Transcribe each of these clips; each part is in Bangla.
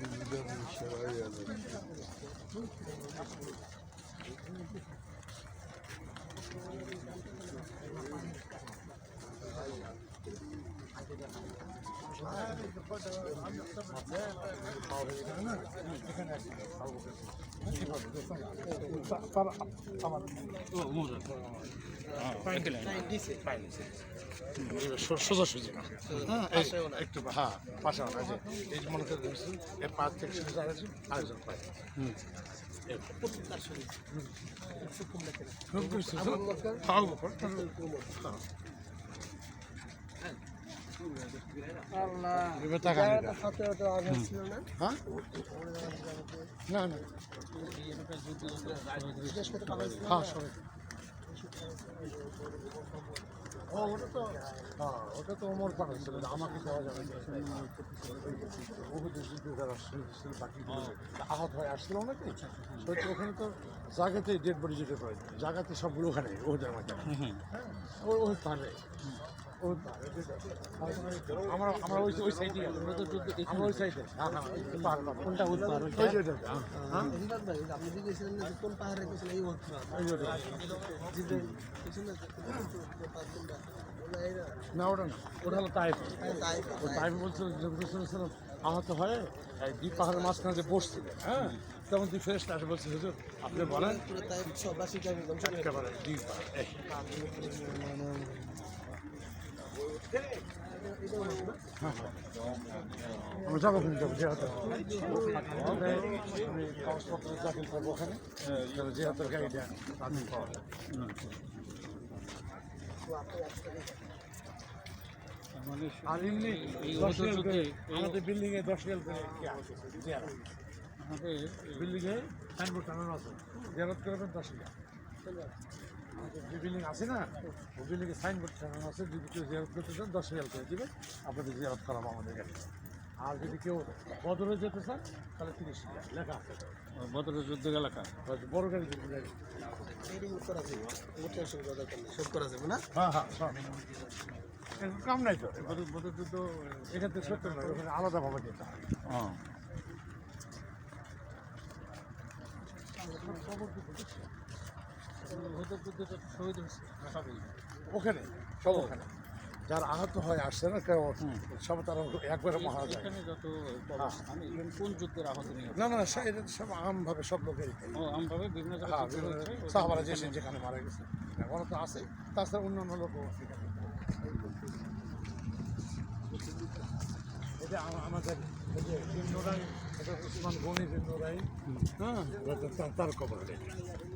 fala fala. Şaraya yerleştirdi. طبعا طبعا সোজাসুজি না হ্যাঁ একটু হ্যাঁ পাশে না যে এই যে মনে করে এর পাঁচ থেকে সোজা আছে আরেকজন পায়। টাকা হ্যাঁ? না না। হ্যাঁ ও ওটা তো হ্যাঁ ওটা তো ওমর পাড়া ছিল আমাকে দেওয়া যাবে বহু যুদ্ধ যারা শহীদ ছিল বাকি আহত হয়ে আসছিল নাকি তো তো ওখানে তো জায়গাতে ডেড বডি যেতে পারে জায়গাতে সবগুলো ওখানে ওদের মাঝে। হ্যাঁ ওই পারে। আমরা আমরা ওই ওই সাইডে আমরা তো আমরা ওই সাইডে হ্যাঁ হ্যাঁ পাহাড়। কোনটা ওই পাহাড় ওই যে ওইটা, আপনি যে গেছিলেন যে কোন পাহাড়ে গেছিলেন এই ওর ওই যে ওইটা। না ওটা না ওটা হলো তাইফ ও তাইফ বলছিল যে রসুলাম আহত হয়ে দ্বীপ পাহাড়ের মাঝখানে যে বসছিলেন হ্যাঁ তখন তুই ফেরেস্ট আসে বলছে হুজুর আপনি বলেন। তাই সবাসী যাবে একেবারে পাহাড়। আমরা যাব ওখানে যাব জেহাতে আমি কাগজপত্র দাখিল করব ওখানে। তাহলে জেহাতের গাড়িটা আমি পাওয়া আর আমাদের বিল্ডিং এ দশ রিয়াল করে। আমাদের বিল্ডিং এ সাইনবোর্ড টানানো আছে। জিয়ারত করবেন দশ আমাদের যে বিল্ডিং আছে না? ওই বিল্ডিং এ সাইনবোর্ড টানানো আছে যদি কেউ জিয়ারত করতে চান দশ রিয়াল করে দিবে। আপনাদের জিয়ারত করাবো আমাদের গাড়ি আর যদি কেউ বদলে যেতে চান তাহলে তিরিশ রিয়াল লেখা আছে। বদর যুদ্ধ এলাকা। বড় গাড়ি যদি গাড়ি সব করা যাবে। না? হ্যাঁ হ্যাঁ সব। এরকম কাম নাই তো। বদর বদর যুদ্ধ এখান থেকে সত্তর নয় ওখানে আলাদাভাবে যেতে হয় হ্যাঁ বদর যুদ্ধটা শহীদ হয়েছে সবই ওখানে? সব ওখানে। যারা আহত হয় আসছে না কেউ সব তারা একবারে মহারা যায়। এখানে যত আমি ইভেন কোন যুদ্ধের আহত না না এটা সব আমভাবে সব। আমভাবে বিভিন্ন হ্যাঁ সাহাবারা যে যেখানে মারা গেছে। ওরা তো আছে। তাছাড়া অন্যান্য লোকও এটা আমাদের যে এটা উসমান হ্যাঁ তার- কবর।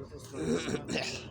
Estağfurullah.